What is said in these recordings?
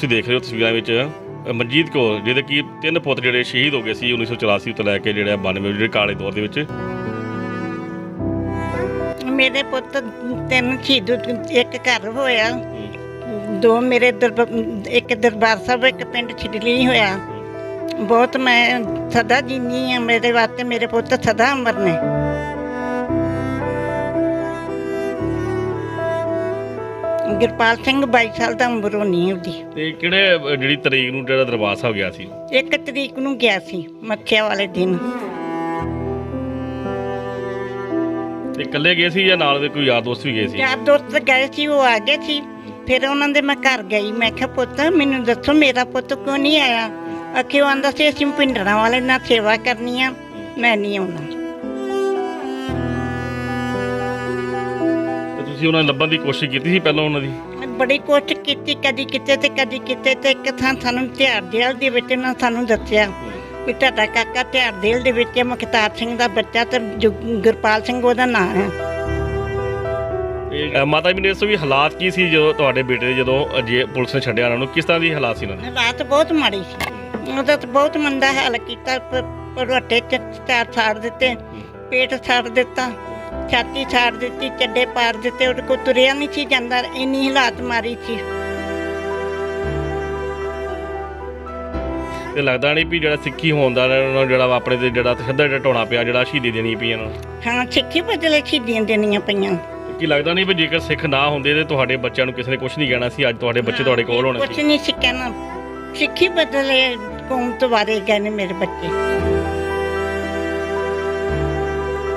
ਤੁਸੀਂ ਦੇਖ ਰਹੇ ਹੋ ਤਸਵੀਰਾਂ ਵਿੱਚ ਅ, ਮਨਜੀਤ ਕੌਰ ਜਿਹਦੇ ਕੀ ਤਿੰਨ ਪੁੱਤ ਜਿਹੜੇ ਸ਼ਹੀਦ ਹੋ ਗਏ ਸੀ 1984 ਤੋਂ ਲੈ ਕੇ ਜਿਹੜੇ 92 ਜਿਹੜੇ ਕਾਲੇ ਦੌਰ ਦੇ ਵਿੱਚ। ਮੇਰੇ ਪੁੱਤ ਤਿੰਨ ਸ਼ਹੀਦ ਇੱਕ ਘਰ ਹੋਇਆ। ਦੋ ਮੇਰੇ ਦਰਬ- ਇੱਕ ਦਰਬਾਰ ਸਾਹਿਬ ਇੱਕ ਪਿੰਡ ਛਿੜਲੀ ਹੋਇਆ। ਬਹੁਤ ਮੈਂ ਸਦਾ ਜੀਨੀ ਆ ਮੇਰੇ ਵਾਸਤੇ ਮੇਰੇ ਪੁੱਤ ਸਦਾ ਅਮਰ ਨੇ। ਗੁਰਪਾਲ ਸਿੰਘ 22 ਸਾਲ ਦਾ ਉਮਰ ਹੋਣੀ ਉਹਦੀ। ਤੇ ਕਿਹੜੇ ਜਿਹੜੀ ਤਰੀਕ ਨੂੰ ਜਿਹੜਾ ਦਰਬਾਰ ਸਾਹਿਬ ਗਿਆ ਸੀ? ਇੱਕ ਤਰੀਕ ਨੂੰ ਗਿਆ ਸੀ ਮੱਖਿਆ ਵਾਲੇ ਦਿਨ। ਤੇ ਇਕੱਲੇ ਗਏ ਸੀ ਜਾਂ ਨਾਲ ਦੇ ਕੋਈ ਯਾਰ ਦੋਸਤ ਵੀ ਗਏ ਸੀ? ਯਾਰ ਦੋਸਤ ਗਏ ਸੀ ਉਹ ਆ ਗਏ ਸੀ। ਫਿਰ ਉਹਨਾਂ ਦੇ ਮੈਂ ਘਰ ਗਈ। ਮੈਂ ਕਿਹਾ ਪੁੱਤ ਮੈਨੂੰ ਦੱਸੋ ਮੇਰਾ ਪੁੱਤ ਕਿਉਂ ਨਹੀਂ ਆਇਆ? ਅਖੇ ਉਹ ਆਂਦਾ ਸੀ ਅਸੀਂ ਪਿੰਡਰਾਂ ਵਾਲੇ ਨਾਲ ਸੇਵਾ ਕਰਨੀ ਆ ਮੈਂ ਨਹੀਂ ਆਉਣਾ। ਤੁਸੀਂ ਉਹਨਾਂ ਨੂੰ ਲੱਭਣ ਦੀ ਕੋਸ਼ਿਸ਼ ਕੀਤੀ ਸੀ ਪਹਿਲਾਂ ਉਹਨਾਂ ਦੀ। ਮੈਂ ਬੜੀ ਕੋਸ਼ਿਸ਼ ਕੀਤੀ ਕਦੀ ਕਿਤੇ ਤੇ ਕਦੀ ਕਿਤੇ ਤੇ ਇੱਕ ਥਾਂ ਸਾਨੂੰ ਤਿਹਾੜ ਜੇਲ੍ਹ ਦੇ ਵਿੱਚ ਉਹਨਾਂ ਸਾਨੂੰ ਦੱਸਿਆ ਵੀ ਤੁਹਾਡਾ ਕਾਕਾ ਤਿਹਾੜ ਜੇਲ੍ਹ ਦੇ ਵਿੱਚ ਹੈ, ਮੁਖਤਾਰ ਸਿੰਘ ਦਾ ਬੱਚਾ ਤੇ ਜੋ ਗੁਰਪਾਲ ਸਿੰਘ ਉਹਦਾ ਨਾਂ ਹੈ। ਮਾਤਾ ਜੀ ਨੇ ਦੱਸੋ ਵੀ ਹਾਲਾਤ ਕੀ ਸੀ ਜਦੋਂ ਤੁਹਾਡੇ ਬੇਟੇ ਦੇ ਜਦੋਂ ਜੇ ਪੁਲਿਸ ਨੇ ਛੱਡਿਆ ਉਹਨਾਂ ਨੂੰ? ਕਿਸ ਤਰ੍ਹਾਂ ਦੀ ਹਾਲਾਤ ਸੀ ਉਹਨਾਂ ਦੇ? ਹਾਲਾਤ ਬਹੁਤ ਮਾੜੀ ਸੀ। ਉਹਦਾ ਤਾਂ ਬਹੁਤ ਮੰਦਾ ਹਾਲ ਕੀਤਾ ਪਰਵੱਟੇ ਚ ਚਾਰ ਛਾੜ ਦਿੱਤੇ ਪੇਟ ਛਾੜ ਦਿੱਤਾ। ਛਾਤੀ ਛਾੜ ਦਿੱਤੀ ਚੱਡੇ ਪਾੜ ਦਿੱਤੇ ਉਹਦੇ ਕੋਲ ਤੁਰਿਆ ਨਹੀਂ ਸੀ ਜਾਂਦਾ ਇੰਨੀ ਹਾਲਾਤ ਮਾਰੀ ਸੀ। ਤੇ ਲੱਗਦਾ ਨਹੀਂ ਵੀ ਜਿਹੜਾ ਸਿੱਖੀ ਹੋਣ ਦਾ ਉਹਨਾਂ ਨੂੰ ਜਿਹੜਾ ਆਪਣੇ ਤੇ ਜਿਹੜਾ ਤਸ਼ੱਦਦ ਢਟਾਉਣਾ ਪਿਆ ਜਿਹੜਾ ਸ਼ਹੀਦੀ ਦੇਣੀ ਪਈ ਇਹਨਾਂ ਨੂੰ। ਹਾਂ ਸਿੱਖੀ ਬਦਲੇ ਸ਼ਹੀਦੀਆਂ ਦੇਣੀਆਂ ਪਈਆਂ। ਤੇ ਕੀ ਲੱਗਦਾ ਨਹੀਂ ਵੀ ਜੇਕਰ ਸਿੱਖ ਨਾ ਹੁੰਦੇ ਤੇ ਤੁਹਾਡੇ ਬੱਚਿਆਂ ਨੂੰ ਕਿਸੇ ਨੇ ਕੁਝ ਨਹੀਂ ਕਹਿਣਾ ਸੀ ਅੱਜ ਤੁਹਾਡੇ ਬੱਚੇ ਤੁਹਾਡੇ ਕੋਲ ਹੋਣੇ ਕੁਛ ਸੀ ਨਹੀਂ ਸੀ ਕਹਿਣਾ। ਸਿੱਖੀ ਬਦਲੇ ਕੌਮ ਤੋਂ ਵਾਰੇ ਗਏ ਨੇ ਮੇਰੇ ਬੱਚੇ।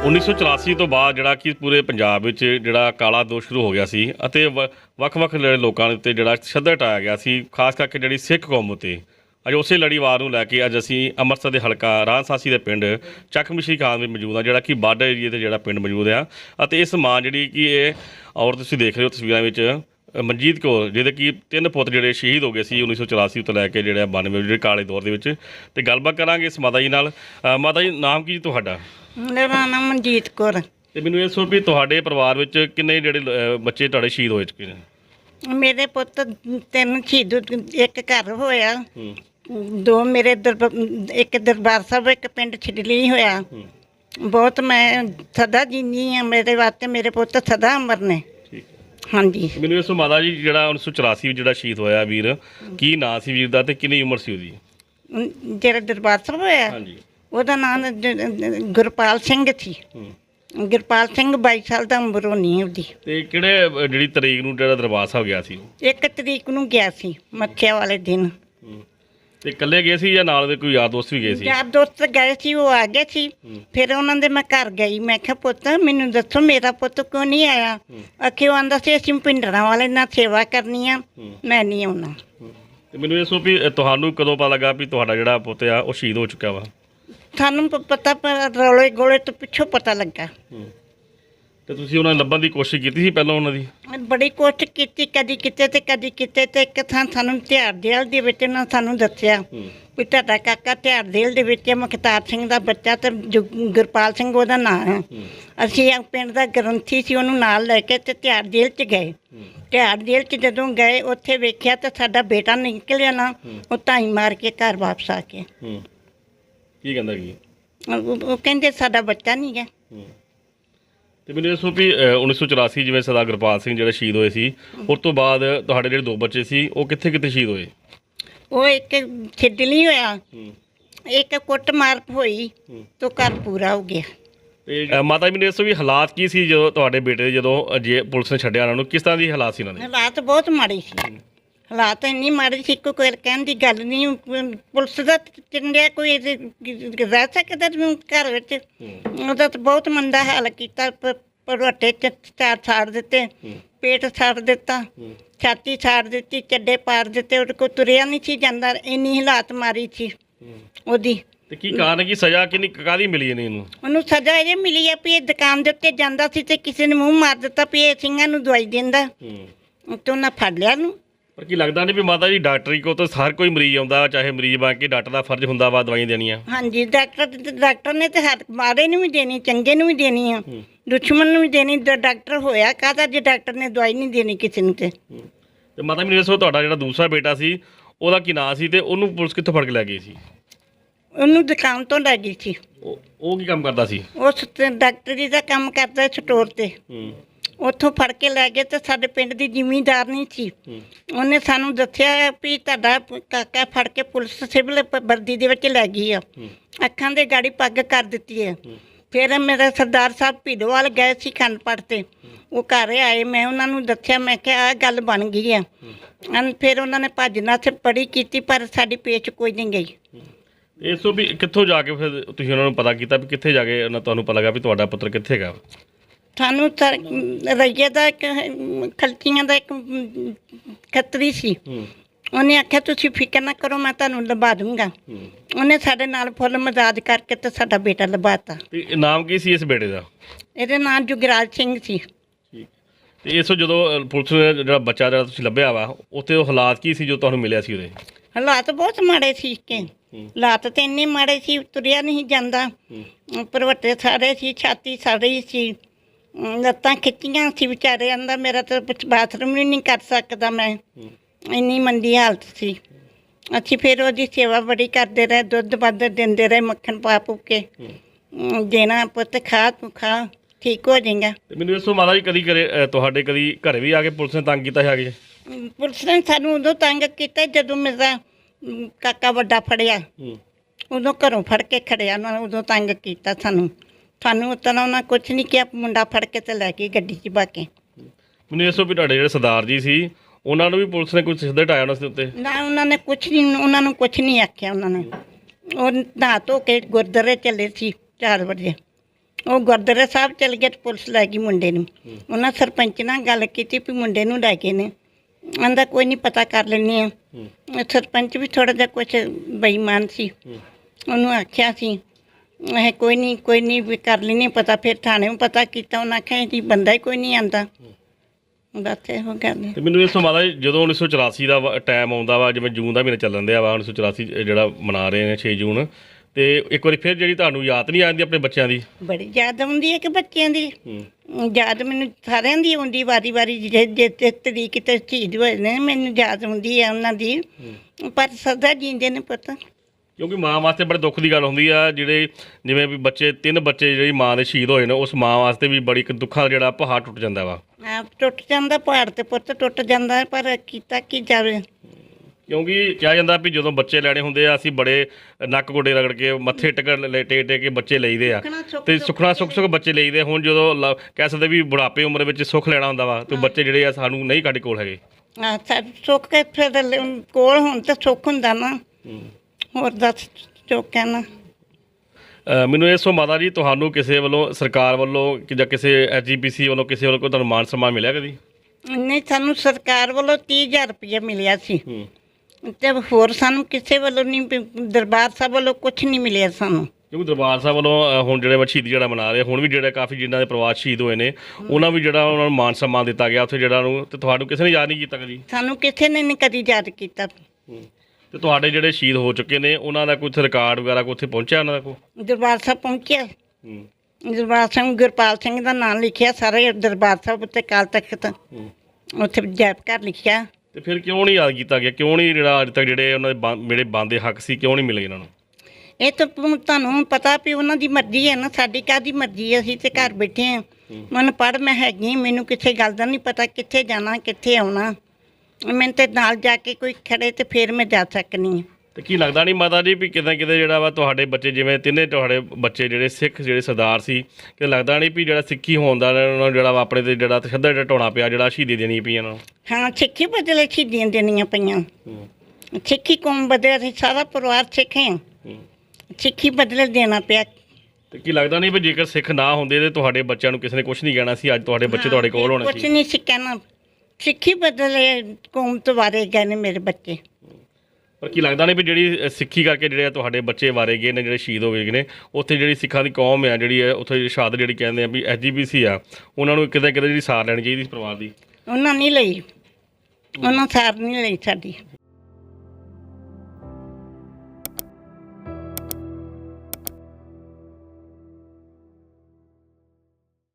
1984 ਤੋਂ ਬਾਅਦ ਜਿਹੜਾ ਕਿ ਪੂਰੇ ਪੰਜਾਬ ਵਿੱਚ ਜਿਹੜਾ ਕਾਲਾ ਦੋ ਸ਼ੁਰੂ ਹੋ ਗਿਆ ਸੀ ਅਤੇ ਵ- ਵੱਖ-ਵੱਖ ਜਿਹੜੇ ਲੋਕਾਂ ਦੇ ਉੱਤੇ ਜਿਹੜਾ ਤਸ਼ੱਦਦ ਆਇਆ ਗਿਆ ਸੀ, ਖਾਸ ਕਰਕੇ ਜਿਹੜੀ ਸਿੱਖ ਕੌਮ ਉਤੇ। ਅੱਜ ਉਸੇ ਲੜੀਵਾਰ ਨੂੰ ਲੈ ਕੇ ਅੱਜ ਅਸੀਂ ਅੰਮ੍ਰਿਤਸਰ ਦੇ ਹਲਕਾ ਰਾਜਸਾਸੀ ਦੇ ਪਿੰਡ ਚੱਕ ਮਿਸ਼ਰੀ ਖਾਨ ਵਿੱਚ ਮੌਜੂਦ ਆ ਜਿਹੜਾ ਕਿ ਬਾਰਡਰ ਏਰੀਏ ਤੇ ਜਿਹੜਾ ਪਿੰਡ ਮੌਜੂਦ ਆ। ਅਤੇ ਇਸ ਮਾਂ ਜਿਹੜੀ ਕਿ ਇਹ ਔਰ ਤੁਸੀਂ ਦੇਖ ਰਹੇ ਹੋ ਤਸਵੀਰਾਂ ਵਿੱਚ ਮਨਜੀਤ ਕੌਰ, ਜਿਹਦੇ ਕਿ ਤਿੰਨ ਪੁੱਤ ਜਿਹੜੇ ਸ਼ਹੀਦ ਹੋ ਗਏ ਸੀ 1984 ਤੋਂ ਲੈ ਕੇ ਜਿਹੜੇ 92 ਜਿਹੜੇ ਕਾਲੇ ਦੌਰ ਦੇ ਵਿੱਚ। ਤੇ ਗੱਲਬਾਤ ਕਰਾਂਗੇ ਇਸ ਮਾਤਾ ਜੀ ਨਾਲ। ਮਾਤਾ ਜੀ, ਨਾਮ ਕੀ ਜੀ ਤੁਹਾਡਾ? ਮੇਰਾ ਨਾਮ ਮਨਜੀਤ ਕੌਰ ਤੇ ਮੈਨੂੰ ਇਹ ਦੱਸੋ ਵੀ ਤੁਹਾਡੇ ਪਰਿਵਾਰ ਵਿੱਚ ਕਿੰਨੇ ਜਿਹੜੇ ਅਹ, ਬੱਚੇ ਤੁਹਾਡੇ ਸ਼ਹੀਦ ਹੋਏ ਚੁੱਕੇ ਨੇ? ਮੇਰੇ ਪੁੱਤ ਤਿੰਨ ਸ਼ਹੀਦ ਇੱਕ ਘਰ ਹੋਇਆ। ਹੂੰ। ਦੋ ਮੇਰੇ ਦਰਬ- ਇੱਕ ਦਰਬਾਰ ਸਾਹਿਬ ਇੱਕ ਪਿੰਡ ਛਿੜਲੀ ਹੋਇਆ। ਹੂੰ। ਬਹੁਤ ਮੈਂ ਸਦਾ ਜੀਨੀ ਆ ਮੇਰੇ ਵਾਸਤੇ ਮੇਰੇ ਪੁੱਤ ਸਦਾ ਅਮਰ ਨੇ। ਠੀਕ ਹੈ। ਹਾਂਜੀ। ਮੈਨੂੰ ਇਹ ਦੱਸੋ ਮਾਤਾ ਜੀ ਜਿਹੜਾ 1984 ਵਿੱਚ ਜਿਹੜਾ ਸ਼ਹੀਦ ਹੋਇਆ ਵੀਰ ਕੀ ਨਾਂ ਸੀ ਵੀਰ ਦਾ ਤੇ ਕਿੰਨੀ ਉਮਰ ਸੀ ਉਹਦੀ? ਜਿਹੜਾ ਦਰਬਾਰ ਸਾਹਿਬ ਹੋਇਆ? ਹਾਂਜੀ। ਉਹਦਾ ਨਾਮ ਗੁਰਪਾਲ ਸਿੰਘ ਸੀ। ਗੁਰਪਾਲ ਸਿੰਘ 22 ਸਾਲ ਦਾ ਉਮਰ ਹੋਣੀ ਉਹਦੀ। ਤੇ ਕਿਹੜੇ ਜਿਹੜੀ ਤਰੀਕ ਨੂੰ ਜਿਹੜਾ ਦਰਬਾਰ ਸਾਹਿਬ ਗਿਆ ਸੀ ਇੱਕ ਤਰੀਕ ਨੂੰ ਗਿਆ ਸੀ ਮੱਖਿਆ ਵਾਲੇ ਦਿਨ। ਤੇ ਇਕੱਲੇ ਗਏ ਸੀ ਜਾਂ ਨਾਲ ਦੇ ਕੋਈ ਯਾਰ ਦੋਸਤ ਵੀ ਗਏ ਸੀ? ਯਾਰ ਦੋਸਤ ਗਏ ਸੀ ਉਹ ਆ ਗਏ ਸੀ। ਫਿਰ ਉਹਨਾਂ ਦੇ ਮੈਂ ਘਰ ਗਈ ਮੈਂ ਕਿਹਾ ਪੁੱਤ ਮੈਨੂੰ ਦੱਸੋ ਮੇਰਾ ਪੁੱਤ ਕਿਉਂ ਨਹੀਂ ਆਇਆ? ਅਖੇ ਉਹ ਆਂਦਾ ਸੀ ਅਸੀਂ ਪਿੰਡਰਾਂ ਵਾਲੇ ਨਾਲ ਸੇਵਾ ਕਰਨੀ ਆ ਮੈਂ ਨਹੀਂ ਆਉਣਾ। ਤੇ ਮੈਨੂੰ ਇਹ ਵੀ ਅਹ, ਤੁਹਾਨੂੰ ਕਦੋਂ ਪਤਾ ਲੱਗਾ ਵੀ ਤੁਹਾਡਾ ਜਿਹੜਾ ਪੁੱਤ ਆ ਉਹ ਸ਼ਹੀਦ ਹੋ ਚੁੱਕਾ ਵਾ? ਸਾਨੂੰ ਪ- ਪਤਾ ਪਰ ਰੌਲੇ ਗੋਲੇ ਤੋਂ ਪਿੱਛੋਂ ਪਤਾ ਲੱਗਾ। ਤੇ ਤੁਸੀਂ ਉਹਨਾਂ ਨੂੰ ਲੱਭਣ ਦੀ ਕੋਸ਼ਿਸ਼ ਕੀਤੀ ਸੀ ਪਹਿਲਾਂ ਉਹਨਾਂ ਦੀ? ਬੜੀ ਕੋਸ਼ਿਸ਼ ਕੀਤੀ ਕਦੀ ਕਿਤੇ ਤੇ ਕਦੀ ਕਿਤੇ ਤੇ ਇੱਕ ਥਾਂ ਸਾਨੂੰ ਤਿਹਾੜ ਜੇਲ੍ਹ ਦੇ ਵਿੱਚ ਉਹਨਾਂ ਸਾਨੂੰ ਦੱਸਿਆ ਵੀ ਤੁਹਾਡਾ ਕਾਕਾ ਤਿਹਾੜ ਜੇਲ੍ਹ ਦੇ ਵਿੱਚ ਹੈ, ਮੁਖਤਾਰ ਸਿੰਘ ਦਾ ਬੱਚਾ ਤੇ ਜੋ ਗੁਰਪਾਲ ਸਿੰਘ ਉਹਦਾ ਨਾਂ ਹੈ। ਅਸੀਂ ਆ ਪਿੰਡ ਦਾ ਗ੍ਰੰਥੀ ਸੀ ਉਹਨੂੰ ਨਾਲ ਲੈ ਕੇ ਤੇ ਤਿਹਾੜ ਜੇਲ੍ਹ 'ਚ ਗਏ। ਤਿਹਾੜ ਜੇਲ੍ਹ 'ਚ ਜਦੋਂ ਗਏ ਉੱਥੇ ਵੇਖਿਆ ਤਾਂ ਸਾਡਾ ਬੇਟਾ ਨਿਕਲਿਆ ਨਾ ਉਹ ਤਾਈ ਮਾਰ ਕੇ ਘਰ ਵਾਪਸ ਆ ਕੇ। ਹੂੰ। ਕੀ ਕਹਿੰਦਾ ਕੀ? ਉਹ ਉਹ ਕਹਿੰਦੇ ਸਾਡਾ ਬੱਚਾ ਨਹੀਂ ਹੈ। ਤੇ ਮੈਨੂੰ ਦੱਸੋ ਵੀ ਅਹ, 1984 ਜਿਵੇਂ ਸਰਦਾਰ ਗੁਰਪਾਲ ਸਿੰਘ ਜਿਹੜੇ ਸ਼ਹੀਦ ਹੋਏ ਸੀ ਉਸ ਤੋਂ ਬਾਅਦ ਤੁਹਾਡੇ ਜਿਹੜੇ ਦੋ ਬੱਚੇ ਸੀ ਉਹ ਕਿੱਥੇ ਕਿੱਥੇ ਸ਼ਹੀਦ ਹੋਏ? ਉਹ ਇੱਕ ਛਿੱਡਲੀ ਹੋਇਆ ਹੂੰ। ਇੱਕ ਕੁੱਟ ਮਾਰ ਹੋਈ ਤਾਂ ਘਰ ਪੂਰਾ ਹੋ ਗਿਆ। ਤੇ ਮਾਤਾ ਜੀ ਮੈਨੂੰ ਦੱਸੋ ਵੀ ਹਾਲਾਤ ਕੀ ਸੀ ਜਦੋਂ ਤੁਹਾਡੇ ਬੇਟੇ ਦੇ ਜਦੋਂ ਅਹ, ਜੇ ਪੁਲਿਸ ਨੇ ਛੱਡਿਆ ਉਹਨਾਂ ਨੂੰ ਕਿਸ ਤਰ੍ਹਾਂ ਦੀ ਹਾਲਾਤ ਸੀ ਉਹਨਾਂ ਦੇ? ਹਾਲਾਤ ਬਹੁਤ ਮਾੜੇ ਸੀ। ਹਾਲਾਤ ਇੰਨੀ ਮਾੜੇ ਸੀ ਕੋਈ ਕੋਈ ਕਹਿਣ ਦੀ ਗੱਲ ਨਹੀਂ ਪੁਲਿਸ ਦਾ ਚੰਡਿਆ ਕੋਈ ਇਹਦੇ ਰਹਿ ਸਕਦਾ ਤੂੰ ਘਰ ਵਿੱਚ। ਉਹਦਾ ਤਾਂ ਬਹੁਤ ਮੰਦਾ ਹਾਲ ਕੀਤਾ ਪ- ਪਰਵੱਟੇ ਚ ਚਾਰ ਛਾੜ ਦਿੱਤੇ ਪੇਟ ਛਾੜ ਦਿੱਤਾ ਛਾਤੀ ਛਾੜ ਦਿੱਤੀ ਚੱਡੇ ਪਾੜ ਦਿੱਤੇ ਉਹਦੇ ਕੋਲ ਤੁਰਿਆ ਨਹੀਂ ਸੀ ਜਾਂਦਾ ਇੰਨੀ ਹਾਲਾਤ ਮਾਰੀ ਸੀ। ਉਹਦੀ। ਤੇ ਕੀ ਕਾਰਨ ਕਿ ਸਜ਼ਾ ਕਿੰਨੀ ਕਾਦੀ ਮਿਲੀ ਇਹਨੇ ਇਹਨੂੰ? ਉਹਨੂੰ ਸਜ਼ਾ ਇਹ ਮਿਲੀ ਆ ਵੀ ਇਹ ਦੁਕਾਨ ਦੇ ਉੱਤੇ ਜਾਂਦਾ ਸੀ ਤੇ ਕਿਸੇ ਨੇ ਮੂੰਹ ਮਾਰ ਦਿੱਤਾ ਵੀ ਇਹ ਸਿੰਘਾਂ ਨੂੰ ਦਵਾਈ ਦਿੰਦਾ। ਹੂੰ। ਤੇ ਉਹਨਾਂ ਫੜ ਲਿਆ ਨੂੰ ਪਰ ਕੀ ਲੱਗਦਾ ਨਹੀਂ ਵੀ ਮਾਤਾ ਜੀ ਡਾਕਟਰੀ ਕੋ ਤਾਂ ਹਰ ਕੋਈ ਮਰੀਜ਼ ਆਉਂਦਾ ਚਾਹੇ ਮਰੀਜ਼ ਬਣ ਕੇ ਡਾਕਟਰ ਦਾ ਫਰਜ਼ ਹੁੰਦਾ ਵਾ ਦਵਾਈਆਂ ਦੇਣੀਆਂ। ਹਾਂਜੀ ਡਾਕਟਰ ਡਾਕਟਰ ਨੇ ਤੇ ਹਰ ਮਾੜੇ ਨੂੰ ਵੀ ਦੇਣੀ ਚੰਗੇ ਨੂੰ ਵੀ ਦੇਣੀ ਆ। ਦੁਸ਼ਮਣ ਨੂੰ ਵੀ ਦੇਣੀ ਡ- ਡਾਕਟਰ ਹੋਇਆ ਕਾਹਦਾ ਜੇ ਡਾਕਟਰ ਨੇ ਦਵਾਈ ਨਹੀਂ ਦੇਣੀ ਕਿਸੇ ਨੂੰ ਤੇ? ਤੇ ਮਾਤਾ ਮੈਨੂੰ ਦੱਸੋ ਤੁਹਾਡਾ ਜਿਹੜਾ ਦੂਸਰਾ ਬੇਟਾ ਸੀ ਉਹਦਾ ਕੀ ਨਾਂ ਸੀ ਤੇ ਉਹਨੂੰ ਪੁਲਿਸ ਕਿੱਥੋਂ ਫੜ ਕੇ ਲੈ ਗਈ ਸੀ? ਉਹਨੂੰ ਦੁਕਾਨ ਤੋਂ ਲੈ ਗਈ ਸੀ। ਉਹ ਉਹ ਕੀ ਕੰਮ ਕਰਦਾ ਸੀ? ਉਸ ਤੇ ਡਾਕਟਰੀ ਦਾ ਕੰਮ ਕਰਦਾ ਸਟੋਰ ਤੇ। ਹੂੰ। ਉੱਥੋਂ ਫੜ ਕੇ ਲੈ ਗਏ ਤੇ ਸਾਡੇ ਪਿੰਡ ਦੀ ਜ਼ਿਮੀਂਦਾਰ ਨਹੀਂ ਸੀ। ਉਹਨੇ ਸਾਨੂੰ ਦੱਸਿਆ ਵੀ ਤੁਹਾਡਾ ਕਾਕਾ ਫੜ ਕੇ ਪੁਲਿਸ ਸਿਵਲ ਵਰਦੀ ਦੇ ਵਿੱਚ ਲੈ ਗਈ ਆ। ਅੱਖਾਂ ਦੇ ਗਾੜੀ ਪੱਗ ਕਰ ਦਿੱਤੀ ਹੈ। ਫਿਰ ਮੇਰੇ ਸਰਦਾਰ ਸਾਹਿਬ ਭੀੜੋਵਾਲ ਗਏ ਸੀ ਖੰਡ ਪੜ ਤੇ ਉਹ ਘਰ ਆਏ ਮੈਂ ਉਹਨਾਂ ਨੂੰ ਦੱਸਿਆ ਮੈਂ ਕਿਹਾ ਆਹ ਗੱਲ ਬਣ ਗਈ ਆ। ਅਨ ਫਿਰ ਉਹਨਾਂ ਨੇ ਭੱਜਣਾ ਤੇ ਬੜੀ ਕੀਤੀ ਪਰ ਸਾਡੀ ਪੇਚ ਕੋਈ ਨਹੀਂ ਗਈ। ਇਸ ਤੋਂ ਵੀ ਕਿੱਥੋਂ ਜਾ ਕੇ ਫਿਰ ਤੁਸੀਂ ਉਹਨਾਂ ਨੂੰ ਪਤਾ ਕੀਤਾ ਵੀ ਕਿੱਥੇ ਜਾ ਕੇ ਉਹਨਾਂ ਤੁਹਾਨੂੰ ਪਤਾ ਲੱਗਾ ਵੀ ਤੁਹਾਡਾ ਪੁੱਤਰ ਕਿੱਥੇ ਹੈਗਾ? ਸਾਨੂੰ ਤਾਂ ਰਈਏ ਦਾ ਇੱਕ ਅਮ, ਖਲਚੀਆਂ ਦਾ ਇੱਕ ਖੱਤਰੀ ਸੀ। ਉਹਨੇ ਆਖਿਆ ਤੁਸੀਂ ਫਿਕਰ ਨਾ ਕਰੋ ਮੈਂ ਤੁਹਾਨੂੰ ਲੱਭਾ ਦੂੰਗਾ। ਉਹਨੇ ਸਾਡੇ ਨਾਲ ਫੁੱਲ ਮਦਦ ਕਰਕੇ ਤੇ ਸਾਡਾ ਬੇਟਾ ਲੱਭਾਤਾ ਤੇ ਨਾਮ ਕੀ ਸੀ ਇਸ ਬੇਟੇ ਦਾ? ਇਹਦੇ ਨਾਂ ਜੁਗਰਾਜ ਸਿੰਘ ਸੀ। ਤੇ ਇਸ ਜਦੋਂ ਪੁਲਿਸ ਨੇ ਜਿਹੜਾ ਬੱਚਾ ਜਿਹੜਾ ਤੁਸੀਂ ਲੱਭਿਆ ਵਾ ਉੱਥੇ ਉਹ ਹਾਲਾਤ ਕੀ ਸੀ ਜੋ ਤੁਹਾਨੂੰ ਮਿਲਿਆ ਸੀ ਉਹਦੇ? ਹਾਲਾਤ ਬਹੁਤ ਮਾੜੇ ਸੀ ਕਿ। ਹੂੰ। ਹਾਲਾਤ ਤੇ ਇੰਨੇ ਮਾੜੇ ਸੀ ਤੁਰਿਆ ਨਹੀਂ ਜਾਂਦਾ। ਪਰਵੱਟੇ ਸਾਰੇ ਸੀ ਛਾਤੀ ਸਾਰੀ ਸੀ। ਲੱਤਾਂ ਖਿੱਚੀਆਂ ਸੀ ਵਿਚਾਰੇ ਅੰਦਰ ਮੇਰਾ ਤਾਂ ਕੁਛ ਬਾਥਰੂਮ ਵੀ ਨਹੀਂ ਕਰ ਸਕਦਾ ਮੈਂ। ਇੰਨੀ ਮੰਦੀ ਹਾਲਤ ਸੀ। ਅਸੀਂ ਫਿਰ ਉਹਦੀ ਸੇਵਾ ਬੜੀ ਕਰਦੇ ਰਹੇ ਦੁੱਧ ਵੱਧ ਦਿੰਦੇ ਰਹੇ ਮੱਖਣ ਪਾ ਪੂ ਕੇ। ਅਮ, ਦੇਣਾ ਪੁੱਤ ਖਾ ਤੂੰ ਖਾ ਠੀਕ ਹੋ ਜਾਏਗਾ। ਤੇ ਮੈਨੂੰ ਦੱਸੋ ਮਾਤਾ ਜੀ ਕਦੀ ਕਰੇ ਤੁਹਾਡੇ ਕਦੀ ਘਰੇ ਵੀ ਆ ਕੇ ਪੁਲਿਸ ਨੇ ਤੰਗ ਕੀਤਾ ਹੈ ਜੀ ਅਮ, ਪੁਲਿਸ ਨੇ ਸਾਨੂੰ ਉਦੋਂ ਤੰਗ ਕੀਤਾ ਜਦੋਂ ਮੇਰਾ ਅਮ, ਕਾਕਾ ਵੱਡਾ ਫੜਿਆ। ਹੂੰ। ਉਦੋਂ ਘਰੋਂ ਫੜ ਕੇ ਖੜਿਆ ਉਹਨਾਂ ਨੇ ਉਦੋਂ ਤੰਗ ਕੀਤਾ ਸਾਨੂੰ। ਸਾਨੂੰ ਉਤਨਾ ਉਹਨਾਂ ਕੁਝ ਨਹੀਂ ਕਿਹਾ ਮੁੰਡਾ ਫੜ ਕੇ ਤੇ ਲੈ ਗਈ ਗੱਡੀ 'ਚ ਪਾ ਕੇ। ਮੈਨੂੰ ਦੱਸੋ ਵੀ ਤੁਹਾਡੇ ਜਿਹੜੇ ਸਰਦਾਰ ਜੀ ਸੀ ਉਹਨਾਂ ਨੂੰ ਵੀ ਪੁਲਿਸ ਨੇ ਕੋਈ ਸਿੱਧਾ ਢਾਇਆ ਉਹਨਾਂ ਦੇ ਉੱਤੇ? ਨਾ ਉਹਨਾਂ ਨੇ ਕੁਝ ਨਹੀਂ ਉਹਨਾਂ ਨੂੰ ਕੁਝ ਨਹੀਂ ਆਖਿਆ ਉਹਨਾਂ ਨੇ। ਉਹ ਨਹਾ ਧੋ ਕੇ ਗੁਰਦੁਆਰੇ ਚੱਲੇ ਸੀ 4 ਵਜੇ। ਉਹ ਗੁਰਦੁਆਰੇ ਸਾਹਿਬ ਚਲ ਗਏ ਤੇ ਪੁਲਿਸ ਲੈ ਗਈ ਮੁੰਡੇ ਨੂੰ। ਉਹਨਾਂ ਸਰਪੰਚ ਨਾਲ ਗੱਲ ਕੀਤੀ ਵੀ ਮੁੰਡੇ ਨੂੰ ਲੈ ਗਏ ਨੇ। ਆਂਦਾ ਕੋਈ ਨਹੀਂ ਪਤਾ ਕਰ ਲੈਣੀ ਆ ਹੂੰ। ਸਰਪੰਚ ਵੀ ਥੋੜਾ ਜਿਹਾ ਕੁਝ ਬੇਈਮਾਨ ਸੀ। ਉਹਨੂੰ ਆਖਿਆ ਸੀ ਇਹ ਕੋਈ ਨਹੀਂ ਕੋਈ ਨਹੀਂ ਵੀ ਕਰ ਲੈਣੀ ਪਤਾ ਫਿਰ ਥਾਣੇ ਨੂੰ ਪਤਾ ਕੀਤਾ ਉਹਨਾਂ ਆਖਿਆ ਜੀ ਬੰਦਾ ਹੀ ਕੋਈ ਨਹੀਂ ਆਂਦਾ। ਇਹ ਹੋ। ਗਿਆ ਤੇ ਮੈਨੂੰ ਦੱਸੋ ਮਾਤਾ ਜੀ ਜਦੋਂ 1984 ਦਾ ਟਾਈਮ ਆਉਂਦਾ ਵਾ ਜਿਵੇਂ ਜੂਨ ਦਾ ਮਹੀਨਾ ਚੱਲਣ ਦਿਆ ਵਾ 1984 ਜਿਹੜਾ ਮਨਾ ਰਹੇ ਨੇ 6 ਜੂਨ ਤੇ ਇੱਕ ਵਾਰੀ ਫਿਰ ਜਿਹੜੀ ਤੁਹਾਨੂੰ ਯਾਦ ਨਹੀਂ ਆਉਂਦੀ ਆਪਣੇ ਬੱਚਿਆਂ ਦੀ? ਬੜੀ ਯਾਦ ਆਉਂਦੀ ਹੈ ਕਿ ਬੱਚਿਆਂ ਦੀ। ਯਾਦ ਮੈਨੂੰ ਸਾਰਿਆਂ ਦੀ ਆਉਂਦੀ ਵਾਰੀ ਵਾਰੀ ਜੇ ਜੇ ਤੇ ਤਰੀਕ ਤੇ ਚੀਜ਼ ਹੋਏ ਨੇ ਮੈਨੂੰ ਯਾਦ ਆਉਂਦੀ ਹੈ ਉਹਨਾਂ ਦੀ। ਪਰ ਸਦਾ ਜੀਂਦੇ ਨੇ ਪੁੱਤ। ਕਿਉਂਕਿ ਮਾਂ ਵਾਸਤੇ ਬੜੇ ਦੁੱਖ ਦੀ ਗੱਲ ਹੁੰਦੀ ਆ ਜਿਹੜੇ ਜਿਵੇਂ ਵੀ ਬੱਚੇ ਤਿੰਨ ਬੱਚੇ ਜਿਹੜੀ ਮਾਂ ਦੇ ਸ਼ਹੀਦ ਹੋਏ ਨੇ ਉਸ ਮਾਂ ਵਾਸਤੇ ਵੀ ਬੜੀ ਇੱਕ ਦੁੱਖਾਂ ਦਾ ਜਿਹੜਾ ਪਹਾੜ ਟੁੱਟ ਜਾਂਦਾ ਵਾ। ਆਪ ਟੁੱਟ ਜਾਂਦਾ ਪਹਾੜ ਤੇ ਪੁੱਤ ਟੁੱਟ ਜਾਂਦਾ ਹੈ, ਪਰ ਕੀਤਾ ਕੀ ਜਾਵੇ? ਕਿਉਂਕਿ ਕਿਹਾ ਜਾਂਦਾ ਵੀ ਜਦੋਂ ਬੱਚੇ ਲੈਣੇ ਹੁੰਦੇ ਆ ਅਸੀਂ ਬੜੇ ਨੱਕ ਗੋਡੇ ਰਗੜ ਕੇ ਮੱਥੇ ਟਿਕ ਟੇਕ ਟੇਕ ਕੇ ਬੱਚੇ ਲਈਦੇ ਆ। ਸੁੱਖਣਾ ਸੁੱਖ ਤੇ ਸੁੱਖ ਸੁਖਣਾ ਸੁੱਖ ਸੁੱਖ ਬੱਚੇ ਲਈਦੇ ਹੁਣ ਜਦੋਂ ਲ- ਕਹਿ ਸਕਦੇ ਵੀ ਬੁਢਾਪੇ ਉਮਰ ਵਿੱਚ ਸੁੱਖ ਲੈਣਾ ਹੁੰਦਾ ਵਾ ਤੇ ਬੱਚੇ ਜਿਹੜੇ ਆ ਸਾਨੂੰ ਨਹੀਂ ਸਾਡੇ ਕੋਲ ਹੈਗੇ। ਆ ਸਾ- ਸੁੱਖ ਕੇ ਫਿਰ ਲ- ਕੋਲ ਹੁਣ ਤੇ ਸੁੱਖ ਹੁੰਦਾ ਨਾ। ਹੋਰ ਦੱਸ ਚੁੱਕ ਕਹਿਣਾ। ਅ, ਮੈਨੂੰ ਇਹ ਸੋ ਮਾਤਾ ਜੀ ਤੁਹਾਨੂੰ ਕਿਸੇ ਵੱਲੋਂ ਸਰਕਾਰ ਵੱਲੋਂ ਕਿ ਜਾਂ ਕਿਸੇ ਐਜੀਪੀਸੀ ਵੱਲੋਂ ਕਿਸੇ ਵੱਲੋਂ ਕੋਈ ਤੁਹਾਨੂੰ ਮਾਨ ਸਨਮਾਨ ਮਿਲਿਆ ਕਦੀ? ਨਹੀਂ ਸਾਨੂੰ ਸਰਕਾਰ ਵੱਲੋਂ 30000 ਰੁਪਏ ਮਿਲਿਆ ਸੀ। ਹੂੰ। ਤੇ ਹੋਰ ਸਾਨੂੰ ਕਿਸੇ ਵੱਲੋਂ ਨਹੀਂ ਦਰਬਾਰ ਸਾਹਿਬ ਵੱਲੋਂ ਕੁਝ ਨਹੀਂ ਮਿਲਿਆ ਸਾਨੂੰ। ਕਿਉਂਕਿ ਦਰਬਾਰ ਸਾਹਿਬ ਵੱਲੋਂ ਅ, ਹੁਣ ਜਿਹੜੇ ਵਾ ਸ਼ਹੀਦੀ ਜਿਹੜਾ ਮਨਾ ਰਹੇ ਹੁਣ ਵੀ ਜਿਹੜੇ ਕਾਫੀ ਜਿਨ੍ਹਾਂ ਦੇ ਪਰਿਵਾਰ ਸ਼ਹੀਦ ਹੋਏ ਨੇ ਉਹਨਾਂ ਵੀ ਜਿਹੜਾ ਉਹਨਾਂ ਨੂੰ ਮਾਨ ਸਨਮਾਨ ਦਿੱਤਾ ਗਿਆ ਉੱਥੇ ਜਿਹੜਾ ਨੂੰ ਤੇ ਤੁਹਾਨੂੰ ਕਿਸੇ ਨੇ ਯਾਦ ਨਹੀਂ ਕੀਤਾ ਕਦੀ? ਸਾਨੂੰ ਕਿਸੇ ਨੇ ਨਹੀਂ ਕਦੀ ਯਾਦ ਕੀਤਾ। ਤੇ ਤੁਹਾਡੇ ਜਿਹੜੇ ਸ਼ਹੀਦ ਹੋ ਚੁੱਕੇ ਨੇ ਉਹਨਾਂ ਦਾ ਕੋਈ ਉੱਥੇ ਰਿਕਾਰਡ ਵਗੈਰਾ ਕੋਈ ਉੱਥੇ ਪਹੁੰਚਿਆ ਉਹਨਾਂ ਦਾ ਕੋਈ? ਦਰਬਾਰ ਸਾਹਿਬ ਪਹੁੰਚਿਆ। ਹੂੰ। ਦਰਬਾਰ ਸਿੰਘ ਗੁਰਪਾਲ ਸਿੰਘ ਦਾ ਨਾਮ ਲਿਖਿਆ ਸਾਰੇ ਦਰਬਾਰ ਸਾਹਿਬ ਉੱਤੇ ਕਾਲ ਤਖਤ ਹੂੰ। ਉੱਥੇ ਜੈਪ ਘਰ ਲਿਖਿਆ। ਤੇ ਫਿਰ ਕਿਉਂ ਨਹੀਂ ਯਾਦ ਕੀਤਾ ਗਿਆ? ਕਿਉਂ ਨਹੀਂ ਜਿਹੜਾ ਅੱਜ ਤੱਕ ਜਿਹੜੇ ਉਹਨਾਂ ਦੇ ਬੰ- ਜਿਹੜੇ ਬੰਦੇ ਹੱਕ ਸੀ ਕਿਉਂ ਨਹੀਂ ਮਿਲੇ ਇਹਨਾਂ ਨੂੰ? ਇਹ ਤਾਂ ਤੁਹਾਨੂੰ ਪਤਾ ਵੀ ਉਹਨਾਂ ਦੀ ਮਰਜ਼ੀ ਹੈ ਨਾ ਸਾਡੀ ਕਾਦੀ ਮਰਜ਼ੀ ਹੈ? ਅਸੀਂ ਤੇ ਘਰ ਬੈਠੇ ਹਾਂ। ਮਨ ਪੜ ਮੈਂ ਹੈਗੀ ਮੈਨੂੰ ਕਿਸੇ ਗੱਲ ਦਾ ਨਹੀਂ ਪਤਾ ਕਿੱਥੇ ਜਾਣਾ ਕਿੱਥੇ ਆਉਣਾ। ਮੈਨੂੰ ਤੇ ਨਾਲ ਜਾ ਕੇ ਕੋਈ ਖੜੇ ਤੇ ਫਿਰ ਮੈਂ ਜਾ ਸਕਨੀ ਹਾਂ। ਤੇ ਕੀ ਲੱਗਦਾ ਨਹੀਂ ਮਾਤਾ ਜੀ ਵੀ ਕਿਤੇ ਕਿਤੇ ਜਿਹੜਾ ਵਾ ਤੁਹਾਡੇ ਬੱਚੇ ਜਿਵੇਂ ਤਿੰਨੇ ਤੁਹਾਡੇ ਬੱਚੇ ਜਿਹੜੇ ਸਿੱਖ ਜਿਹੜੇ ਸਰਦਾਰ ਸੀ ਕਿ ਲੱਗਦਾ ਨਹੀਂ ਵੀ ਜਿਹੜਾ ਸਿੱਖੀ ਹੋਣ ਦਾ ਉਹਨਾਂ ਨੂੰ ਜਿਹੜਾ ਵਾ ਆਪਣੇ ਤੇ ਜਿਹੜਾ ਤਸ਼ੱਦਦ ਜਿਹੜਾ ਢਾਉਣਾ ਪਿਆ ਜਿਹੜਾ ਸ਼ਹੀਦੀ ਦੇਣੀ ਪਈ ਇਹਨਾਂ ਨੂੰ? ਹਾਂ ਸਿੱਖੀ ਬਦਲੇ ਸ਼ਹੀਦੀਆਂ ਦੇਣੀਆਂ ਪਈਆਂ। ਹੂੰ। ਸਿੱਖੀ ਕੌਮ ਬਦਲੇ ਅਸੀਂ ਸਾਰਾ ਪਰਿਵਾਰ ਸਿੱਖ ਹਾਂ। ਹੂੰ। ਸਿੱਖੀ ਬਦਲੇ ਦੇਣਾ ਪਿਆ। ਤੇ ਕੀ ਲੱਗਦਾ ਨਹੀਂ ਵੀ ਜੇਕਰ ਸਿੱਖ ਨਾ ਹੁੰਦੇ ਤੇ ਤੁਹਾਡੇ ਬੱਚਿਆਂ ਨੂੰ ਕਿਸੇ ਨੇ ਕੁਝ ਨਹੀਂ ਕਹਿਣਾ ਸੀ ਅੱਜ ਤੁਹਾਡੇ ਬੱਚੇ ਤੁਹਾਡੇ ਕੋਲ ਹੋਣੇ ਸੀ? ਨਹੀਂ ਸੀ ਕਹਿਣਾ। ਸਿੱਖੀ ਬਦਲੇ ਕੌਮ ਤੋਂ ਵਾਰੇ ਗਏ ਨੇ ਮੇਰੇ ਬੱਚੇ। ਪਰ ਕੀ ਲੱਗਦਾ ਨਹੀਂ ਵੀ ਜਿਹੜੀ ਸਿੱਖੀ ਕਰਕੇ ਜਿਹੜੇ ਆ ਤੁਹਾਡੇ ਬੱਚੇ ਵਾਰੇ ਗਏ ਨੇ ਜਿਹੜੇ ਸ਼ਹੀਦ ਹੋ ਗਏ ਨੇ ਉੱਥੇ ਜਿਹੜੀ ਸਿੱਖਾਂ ਦੀ ਕੌਮ ਆ ਜਿਹੜੀ ਹੈ ਉੱਥੇ ਸ਼ਹਾਦਤ ਜਿਹੜੀ ਕਹਿੰਦੇ ਆ ਵੀ ਐਸਜੀਬੀਸੀ ਆ ਉਹਨਾਂ ਨੂੰ ਕਿਤੇ ਕਿਤੇ ਜਿਹੜੀ ਸਾਰ ਲੈਣੀ ਚਾਹੀਦੀ ਇਸ ਪਰਿਵਾਰ ਦੀ? ਉਹਨਾਂ ਨਹੀਂ ਲਈ। ਉਹਨਾਂ ਸਾਰ ਨਹੀਂ ਲਈ ਸਾਡੀ।